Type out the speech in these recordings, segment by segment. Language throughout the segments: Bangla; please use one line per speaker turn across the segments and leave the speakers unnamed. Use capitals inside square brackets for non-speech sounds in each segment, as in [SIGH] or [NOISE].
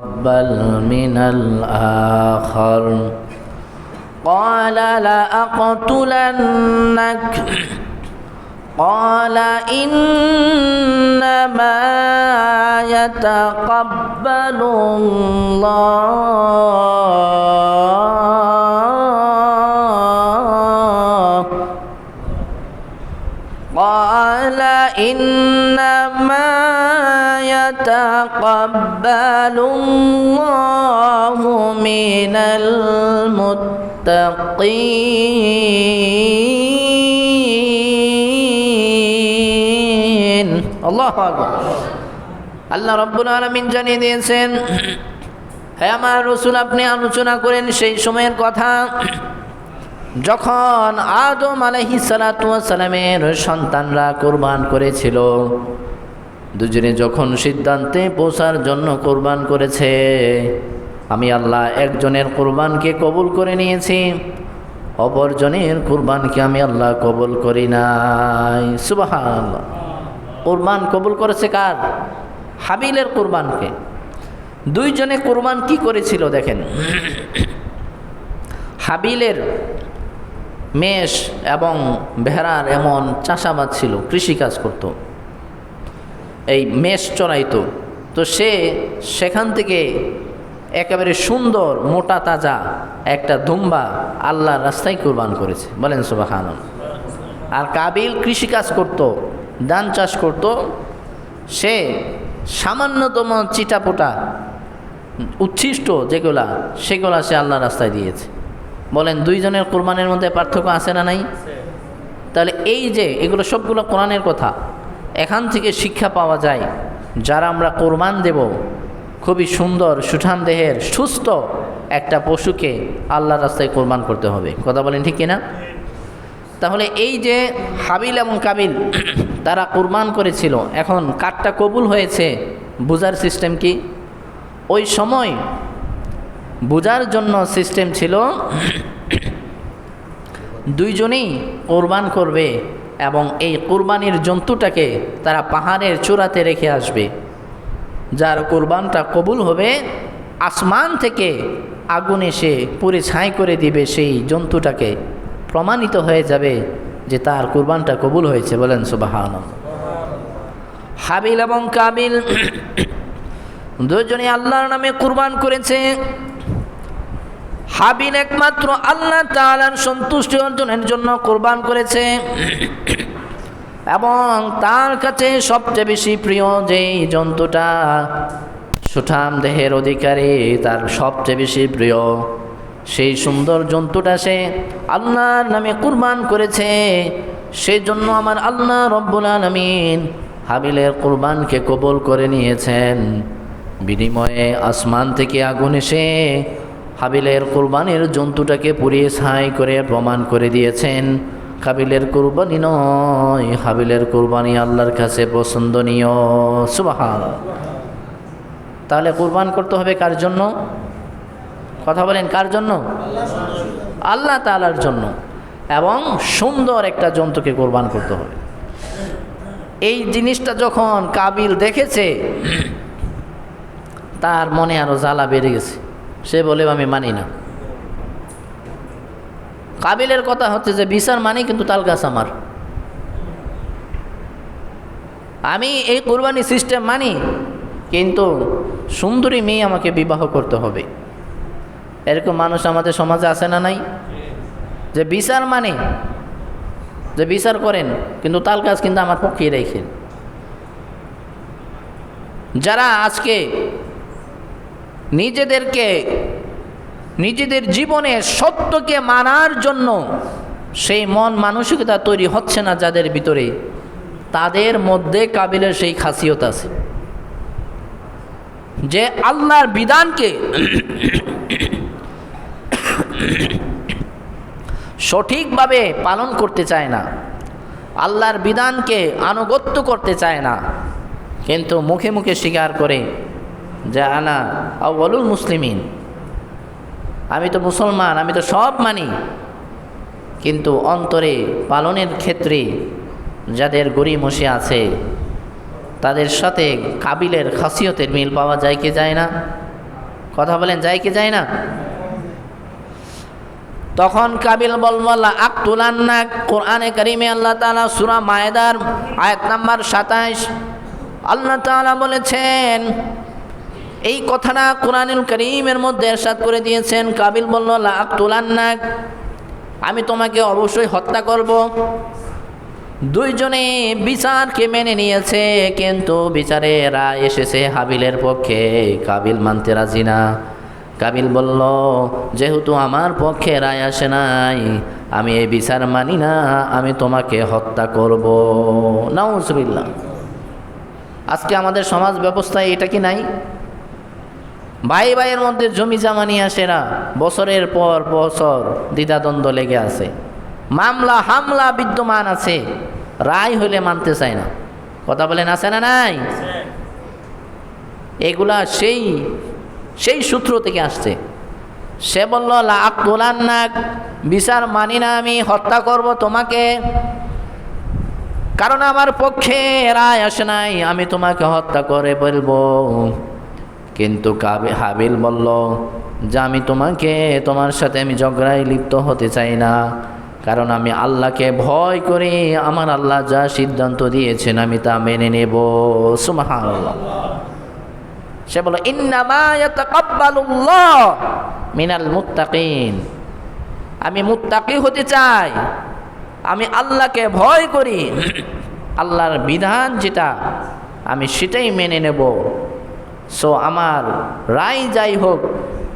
بل من الآخر. قال لأقتلنك. قال إنما يتقبل الله. قال إنما يتقبل الله من المتقين الله أكبر আল্লাহ রব্বুল আলমিন জানিয়ে দিয়েছেন হ্যাঁ আমার রসুল আপনি আলোচনা করেন সেই সময়ের কথা যখন আদম আলহি সালামের সন্তানরা কোরবান করেছিল দুজনে যখন সিদ্ধান্তে পৌঁছার জন্য কোরবান করেছে, আমি আল্লাহ একজনের কোরবানকে কবুল করে নিয়েছি, অপরজনের কোরবানকে আমি আল্লাহ কবুল করি নাই। সুবাহ কোরবান কবুল করেছে কার? হাবিলের কোরবানকে। দুইজনে কোরবান কি করেছিল দেখেন? হাবিলের মেষ এবং ভেড়ার এমন চাষাবাদ ছিল, কৃষিকাজ করত। এই মেষ চড়াইতো। তো সে সেখান থেকে একেবারে সুন্দর মোটা তাজা একটা দুম্বা আল্লাহর রাস্তায় কোরবান করেছে। বলেন সুবাহান আর কাবিল কৃষিকাজ করত, ধান চাষ করত। সে সামান্যতম চিটাপোটা উচ্ছিষ্ট যেগুলা, সেগুলা সে আল্লাহ রাস্তায় দিয়েছে। বলেন দুইজনের কোরবানের মধ্যে পার্থক্য আছে না নাই? তাহলে এই যে, এগুলো সবগুলো কোরআনের কথা। এখান থেকে শিক্ষা পাওয়া যায়, যারা আমরা কোরবান দেব, খুবই সুন্দর, সুঠাম দেহের, সুস্থ একটা পশুকে আল্লাহ রাস্তায় কোরবান করতে হবে। কথা বলেন ঠিক কিনা? তাহলে এই যে হাবিল এবং কাবিল [CLEARS THROAT] তারা কোরবান করেছিল, এখন কাঠটা কবুল হয়েছে বোঝার সিস্টেম কি? ওই সময় বোঝার জন্য সিস্টেম ছিল, [CLEARS THROAT] দুইজনেই কোরবান করবে। এবং এই কুরবানির জন্তুটাকে তারা পাহাড়ের চূড়াতে রেখে আসবে। যার কোরবানটা কবুল হবে, আসমান থেকে আগুন এসে পুরে ছাই করে দিবে সেই জন্তুটাকে। প্রমাণিত হয়ে যাবে যে তার কোরবানটা কবুল হয়েছে বলেন সুবাহান হাবিল এবং কাবিল, দুজনে আল্লাহর নামে কুরবান করেছে। হাবিল একমাত্র আল্লাহ তালার সন্তুষ্টি অর্জনের জন্য কোরবান করেছে। এবং তার কাছে সবচেয়ে বেশি প্রিয় যেই জন্তুটা, সুঠাম দেহের অধিকারী, তার সবচেয়ে বেশি প্রিয়। সেই সুন্দর জন্তুটা সে আল্লাহর নামে কুরবান করেছে। সেই জন্য আমার আল্লাহ রব্বুল আলমিন হাবিলের কুরবানকে কবুল করে নিয়েছেন। বিনিময়ে আসমান থেকে আগুন এসে হাবিলের কোরবানির জন্তুটাকে পুড়িয়ে ছাই করে প্রমাণ করে দিয়েছেন। কাবিলের কোরবানি নয়, হাবিলের কোরবানি আল্লাহর কাছে পছন্দনীয়। সুবাহান। তাহলে কোরবান করতে হবে কার জন্য? কথা বলেন, কার জন্য? আল্লাহ তালার জন্য। এবং সুন্দর একটা জন্তুকে কোরবান করতে হবে। এই জিনিসটা যখন কাবিল দেখেছে, তার মনে আরও জ্বালা বেড়ে গেছে। সে বলে, আমি মানি না। কাবিলের কথা হচ্ছে যে, বিচার মানি, কিন্তু তাল গাছ আমার। আমি এই কোরবানি সিস্টেম মানি, কিন্তু সুন্দরী মেয়ে আমাকে বিবাহ করতে হবে। এরকম মানুষ আমাদের সমাজে আছে না নাই? যে বিচার মানে যে বিচার করেন, কিন্তু তাল গাছ কিন্তু আমার পক্ষেই রেখেন। যারা আজকে নিজেদেরকে, নিজেদের জীবনে সত্যকে মানার জন্য সেই মন মানসিকতা তৈরি হচ্ছে না যাদের ভিতরে। তাদের মধ্যে কাবিলের সেই খাসিয়ত আছে। যে আল্লাহর বিধানকে সঠিকভাবে পালন করতে চায় না, আল্লাহর বিধানকে আনুগত্য করতে চায় না, কিন্তু মুখে মুখে স্বীকার করে যে আনা আউ্বালুল মুসলিমিন। আমি তো মুসলমান, আমি তো সব মানি। কিন্তু অন্তরে পালনের ক্ষেত্রে যাদের গড়িমসি আছে, তাদের সাথে কাবিলের খাসিয়তের মিল পাওয়া যায় কি যায় না? কথা বলেন, যায় কি যায় না? তখন কাবিল বলবল্লা আক্তুলান্না কোরআনে করিমে আল্লাহ তাআলা সূরা মায়েদার আয়াত নাম্বার সাতাইশ। আল্লাহ তাআলা বলেছেন এই কথাটা কোরআনুল করিমের মধ্যে এরশাদ করে দিয়েছেন। কাবিল বলল, লা আক্তুলান্নাক, আমি তোমাকে অবশ্যই হত্যা করব। দুইজনে বিচারকে মেনে নিয়েছে, কিন্তু বিচারে রায় এসেছে হাবিলের পক্ষে। কাবিল মানতে রাজি না। কাবিল বলল, যেহেতু আমার পক্ষে রায় আসে নাই, আমি এই বিচার মানি না, আমি তোমাকে হত্যা করব। নাউজবিল্লা আজকে আমাদের সমাজ ব্যবস্থায় এটা কি নাই? ভাই ভাইয়ের মধ্যে জমি জামা নিয়ে আসে না। বছরের পর বছর দ্বিধাদ্বন্দ্ব লেগে আছে। মামলা হামলা বিদ্যমান আছে। রায় হইলে মানতে চায় না। কথা বলেন, আছে না নাই? এগুলা সেই সেই সূত্র থেকে আসছে। সে বলল লাখ তোলান নাক বিচার মানি না আমি, হত্যা করব তোমাকে। কারণ আমার পক্ষে রায় আসে নাই, আমি তোমাকে হত্যা করে বলব কিন্তু কাবি, হাবিল বলল, যে আমি তোমাকে, তোমার সাথে আমি ঝগড়ায় লিপ্ত হতে চাই না। কারণ আমি আল্লাহকে ভয় করি, আমার আল্লাহ যা সিদ্ধান্ত দিয়েছেন আমি তা মেনে নেব। সে ইয়াতাকাব্বালুল্লাহ মিনাল মুত্তাকিন। আমি মুত্তাকি হতে চাই। আমি আল্লাহকে ভয় করি। আল্লাহর বিধান যেটা, আমি সেটাই মেনে নেব। সো আমার রায় যাই হোক,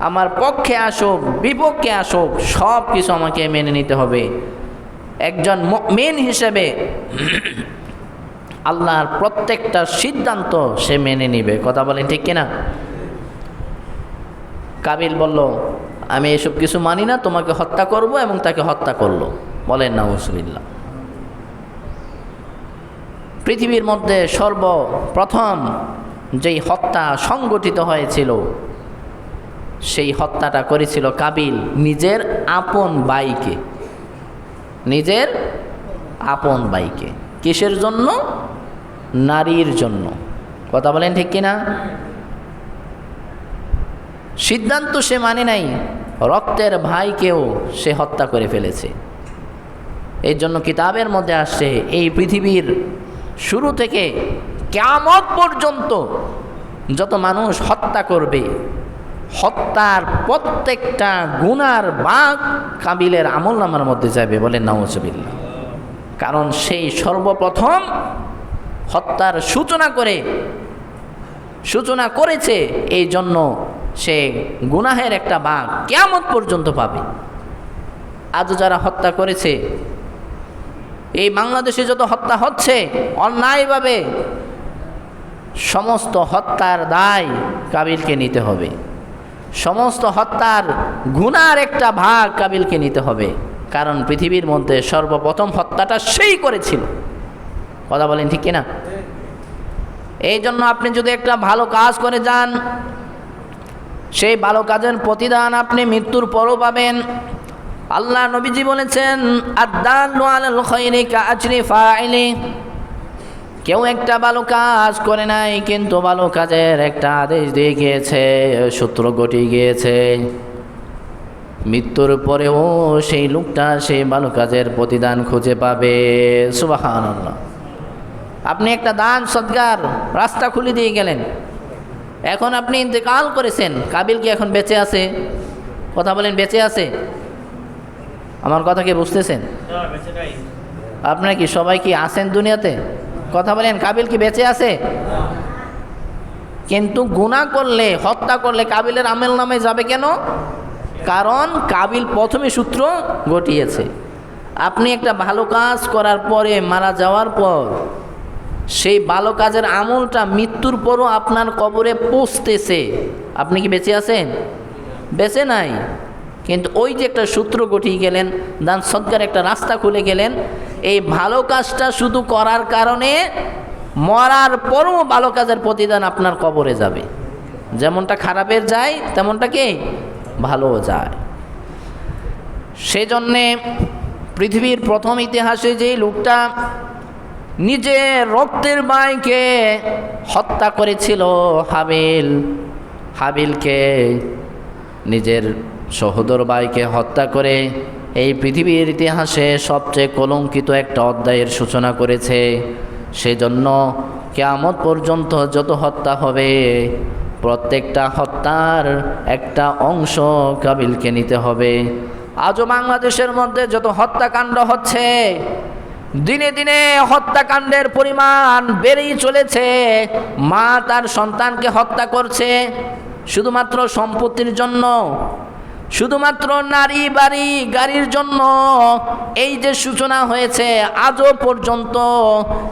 আমার পক্ষে আসুক, বিপক্ষে আসুক, সব কিছু আমাকে মেনে নিতে হবে। একজন মেন হিসেবে [CLEARS THROAT] আল্লাহর প্রত্যেকটা সিদ্ধান্ত সে মেনে নিবে। কথা বলেন ঠিক কিনা? কাবিল বলল, আমি এসব কিছু মানি না, তোমাকে হত্যা করব এবং তাকে হত্যা করল। বলেন না উসবিল্লা পৃথিবীর মধ্যে সর্বপ্রথম যেই হত্যা সংগঠিত হয়েছিল, সেই হত্যাটা করেছিল কাবিল নিজের আপন বাইকে নিজের আপন বাইকে কিসের জন্য? নারীর জন্য। কথা বলেন ঠিক কিনা? সিদ্ধান্ত সে মানে নাই, রক্তের ভাইকেও সে হত্যা করে ফেলেছে। এই জন্য কিতাবের মধ্যে আসছে, এই পৃথিবীর শুরু থেকে কেমত পর্যন্ত যত মানুষ হত্যা করবে, হত্যার প্রত্যেকটা গুনার বাঘ কাবিলের আমল নামার মধ্যে যাবে বলে নওয়াজবিল্লা কারণ সেই সর্বপ্রথম হত্যার সূচনা করে, সূচনা করেছে, এই জন্য সে গুনাহের একটা বাঘ কেমন পর্যন্ত পাবে। আজও যারা হত্যা করেছে, এই বাংলাদেশে যত হত্যা হচ্ছে, অন্যায়ভাবে সমস্ত হত্যার দায় কাবিলকে নিতে হবে। সমস্ত হত্যার গুনার একটা ভাগ কাবিলকে নিতে হবে। কারণ পৃথিবীর মধ্যে সর্বপ্রথম হত্যাটা সেই করেছিল। কথা বলেন ঠিক কিনা? এই জন্য আপনি যদি একটা ভালো কাজ করে যান, সেই ভালো কাজের প্রতিদান আপনি মৃত্যুর পরও পাবেন। আল্লাহ নবীজি বলেছেন ফাইলি। কেউ একটা ভালো কাজ করে নাই কিন্তু ভালো কাজের একটা আদেশ দিয়ে গিয়েছে সূত্র ঘটিয়ে গিয়েছে। মৃত্যুর পরেও সেই লোকটা সেই ভালো কাজের প্রতিদান খুঁজে পাবে। সুবাহান আপনি একটা দান সৎকার রাস্তা খুলে দিয়ে গেলেন। এখন আপনি ইন্তেকাল করেছেন কাবিল কি এখন বেঁচে আছে? কথা বলেন বেঁচে আছে? আমার কথা কি বুঝতেছেন? আপনারা কি সবাই কি আছেন দুনিয়াতে? কথা বলেন, কাবিল কি বেঁচে আছে? কিন্তু গুণা করলে, হত্যা করলে কাবিলের আমেল নামে যাবে কেন? কারণ কাবিল প্রথমে সূত্র ঘটিয়েছে। আপনি একটা ভালো কাজ করার পরে মারা যাওয়ার পর, সেই ভালো কাজের আমলটা মৃত্যুর পরও আপনার কবরে পৌঁছতেছে। আপনি কি বেঁচে আছেন? বেঁচে নাই। কিন্তু ওই যে একটা সূত্র গঠিয়ে গেলেন, দান সৎকার একটা রাস্তা খুলে গেলেন এই ভালো কাজটা শুধু করার কারণে মরার পরও ভালো কাজের প্রতিদান আপনার কবরে যাবে। যেমনটা খারাপের যায়, তেমনটা কি? ভালো যায়। সেজন্যে পৃথিবীর প্রথম ইতিহাসে যে লোকটা নিজের রক্তের মাইকে হত্যা করেছিল হাবিল, হাবিলকে নিজের সহোদর ভাইকে হত্যা করে এই পৃথিবীর ইতিহাসে সবচেয়ে কলঙ্কিত একটা অধ্যায়ের সূচনা করেছে। সেজন্য কেয়ামত পর্যন্ত যত হত্যা হবে, প্রত্যেকটা হত্যার একটা অংশ কাবিলকে নিতে হবে। আজও বাংলাদেশের মধ্যে যত হত্যাকাণ্ড হচ্ছে, দিনে দিনে হত্যাকাণ্ডের পরিমাণ বেড়েই চলেছে। মা তার সন্তানকে হত্যা করছে, শুধুমাত্র সম্পত্তির জন্য শুধুমাত্র নারী বাড়ি গাড়ির জন্য। এই যে সূচনা হয়েছে, আজও পর্যন্ত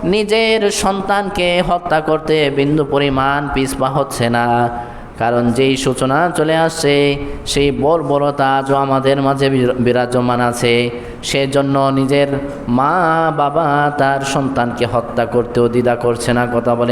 নিজের সন্তানকে হত্যা করতে বিন্দু পরিমাণ পিছপা হচ্ছে না। কারণ যেই সূচনা চলে আসছে, সেই বর্বরতা আজও আমাদের মাঝে বির- বিরাজমান আছে। সেজন্য নিজের মা বাবা তার সন্তানকে হত্যা করতেও দ্বিধা করছে না, কথা বলে